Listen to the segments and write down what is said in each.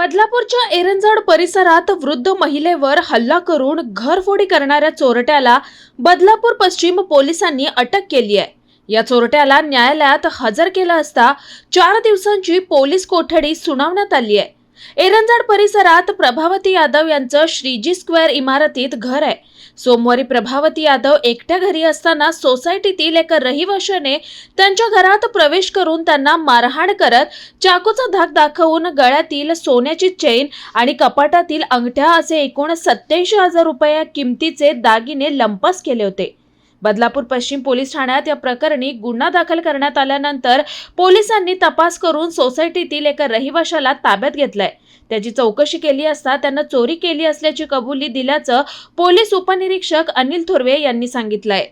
बदलापूरच्या एरंजड परिसरात वृद्ध महिलेवर हल्ला करून घरफोडी करणाऱ्या चोरट्याला बदलापूर पश्चिम पोलिसांनी अटक केली आहे. या चोरट्याला न्यायालयात हजर केलं असता चार दिवसांची पोलीस कोठडी सुनावण्यात आली आहे. एरंजड परिसरात प्रभावती यादव यांचं श्रीजी स्क्वेअर इमारतीत घर आहे. सोमवारी प्रभावती यादव एकट्या घरी असताना सोसायटीतील एका रहिवाशाने त्यांच्या घरात प्रवेश करून त्यांना मारहाण करत चाकूचा धाक दाखवून गळ्यातील सोन्याची चेन आणि कपाटातील अंगठ्या असे एकूण सत्याऐंशी हजार रुपया किमतीचे दागिने लंपास केले होते. बदलापूर पश्चिम पोलीस ठाण्यात या प्रकरणी गुन्हा दाखल करण्यात आल्यानंतर पोलिसांनी तपास करून सोसायटीतील एका रहिवाशाला ताब्यात घेतलाय. त्याची चौकशी केली असता त्यानं चोरी केली असल्याची कबुली दिल्याचं पोलीस उपनिरीक्षक अनिल थोरवे यांनी सांगितलंय.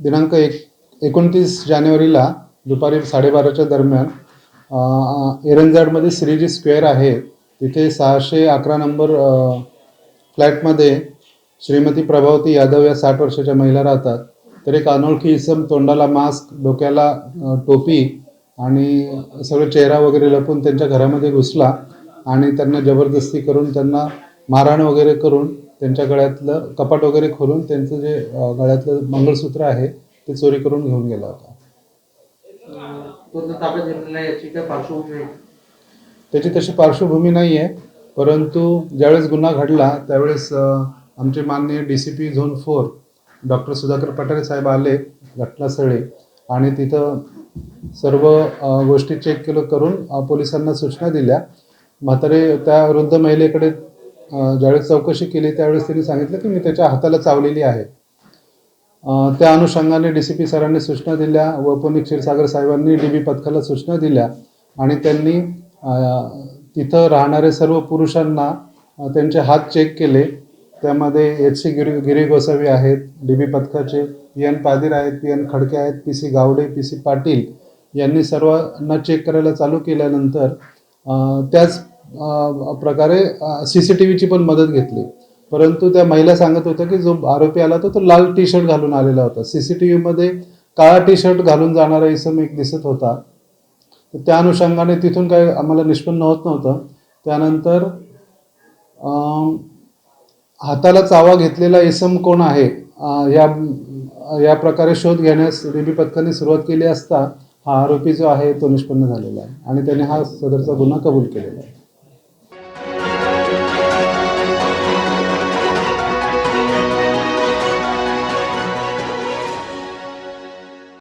दिनांक एक एकोणतीस जानेवारीला दुपारी साडेबाराच्या दरम्यान अ, एरंजाडमध्ये श्रीजी स्क्वेअर आहे. तिथे सहाशे अकरा नंबर फ्लॅटमध्ये श्रीमती प्रभावती यादव या साठ वर्षाच्या महिला राहतात. तर एक अनोळखी इसम तोंडाला मास्क डोक्याला टोपी आणि सगळं चेहरा वगैरे लपून त्यांच्या घरामध्ये घुसला आणि त्यांना जबरदस्ती करून त्यांना मारहाण वगैरे करून त्यांच्या गळ्यातलं कपाट वगैरे खोलून त्यांचं जे गळ्यातलं मंगळसूत्र आहे ते चोरी करून घेऊन गेला होता. त्याची तशी पार्श्वभूमी नाही आहे परंतु ज्यावेळेस गुन्हा घडला त्यावेळेस आमचे माननीय D C P zone four doctor Sudhakar Pathare साहेब आले घटनास्थळी. आणि तिथं सर्व गोष्टी चेक केलं करून पोलिसांना सूचना दिल्या. म्हातारे त्या वृद्ध महिलेकडे ज्यावेळेस चौकशी केली त्यावेळेस त्यांनी सांगितलं की मी त्याच्या हाताला चावलेली आहे. त्या अनुषंगाने डी सी पी सरांनी सूचना दिल्या व पुणे क्षीरसागर साहेबांनी डी बी पथकाला सूचना दिल्या. आणि त्यांनी तिथं राहणारे सर्व पुरुषांना त्यांचे हात चेक केले. त्यामध्ये एच सी गिरी गिरी गोसावी आहेत डी बी पथकाचे पी एन पादीर आहेत पी एन खडके आहेत P C Gawade P C Patil यांनी सर्वांना चेक करायला चालू केल्यानंतर त्याच प्रकारे सी सी टी व्हीची पण मदत घेतली. परंतु त्या महिला सांगत होत्या की जो आरोपी आला होता तो लाल टी शर्ट घालून आलेला होता. सी सी टी व्हीमध्ये काळा टी शर्ट घालून जाणारा इसम एक दिसत होता. तर त्या अनुषंगाने तिथून काही आम्हाला निष्पन्न होत नव्हतं. त्यानंतर हाताला चावा घेतलेला इसम कोण आहे? या या प्रकारे शोध घेण्यास रेबी पथकाने सुरुवात केली असता हा आरोपी जो आहे तो निष्पन्न झालेला आहे आणि त्याने हा सदरचा गुन्हा कबूल केलेला आहे.